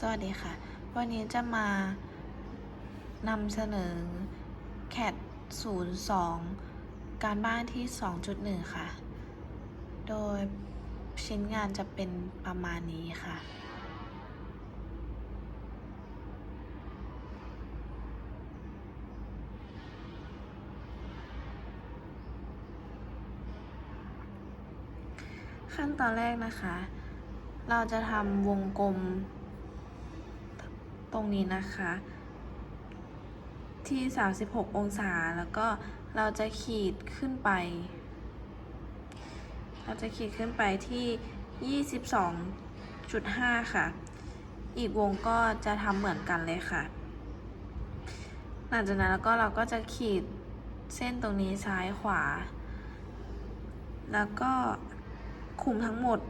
สวัสดีค่ะ วันนี้จะมานำเสนอ CAT 02 การบ้านที่ 2.1 ค่ะ โดยชิ้นงานจะเป็นประมาณนี้ค่ะขั้นตอนแรกนะคะ เราจะทำวงกลม ตรงนี้นะคะ ที่ 36 องศาแล้วก็เราจะขีดขึ้นไป เราจะขีดขึ้นไปที่ 22.5 ค่ะ อีกวงก็จะทำเหมือนกันเลยค่ะ หลังจากนั้นแล้วก็เราก็จะขีดเส้นตรงนี้ซ้ายขวา แล้วก็คุมทั้งหมด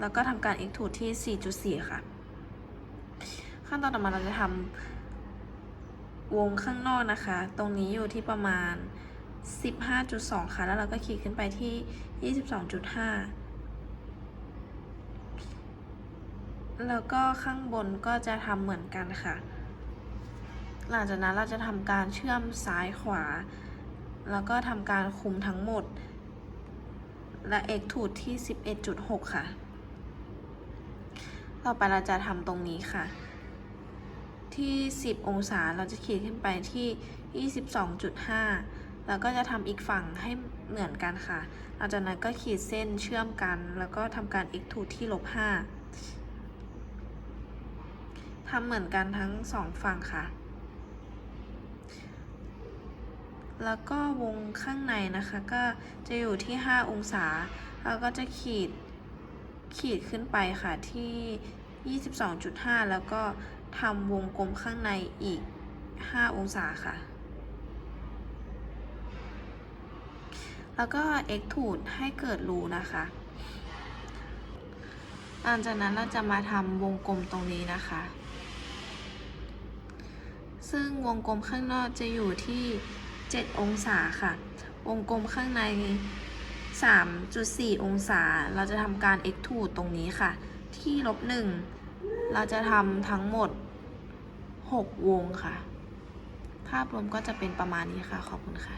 แล้วก็ทำการ extrude ที่ 4.4 ค่ะ ขั้นตอนต่อมาเราจะทำวงข้างนอกนะคะ ตรงนี้อยู่ที่ประมาณ 15.2 ค่ะ แล้วเราก็ขีดขึ้นไปที่ 22.5 แล้วก็ข้างบนก็จะทำเหมือนกันค่ะ หลังจากนั้นเราจะทำการเชื่อมซ้ายขวา แล้วก็ทำการคุมทั้งหมด และ extrude ที่ 11.6 ค่ะต่อไปเราจะทำตรงนี้ค่ะ ที่ 10 องศาเราจะขีดขึ้นไปที่ 22.5 แล้วก็จะทำอีกฝั่งให้เหมือนกันค่ะ หลังจากนั้นก็ขีดเส้นเชื่อมกัน แล้วก็ทำการ extrude ที่ลบ5ทำเหมือนกันทั้งสองฝั่งค่ะ แล้วก็วงข้างในนะคะก็จะอยู่ที่ 5 องศา แล้วก็จะขีดขีดขึ้นไปค่ะที่ 22.5 แล้วก็ ทำวงกลมข้างในอีก 5 องศาค่ะ แล้วก็ extrude ให้เกิดรูนะคะ หลังจากนั้นเราจะมาทำวงกลมตรงนี้นะคะ ซึ่งวงกลมข้างนอกจะอยู่ที่ 7 องศาค่ะ วงกลมข้างใน 3.4 องศา เราจะทำการ extrude ตรงนี้ค่ะ ที่ลบ1 เราจะทำทั้งหมด 6 วงค่ะ ภาพรวมก็จะเป็นประมาณนี้ค่ะ ขอบคุณค่ะ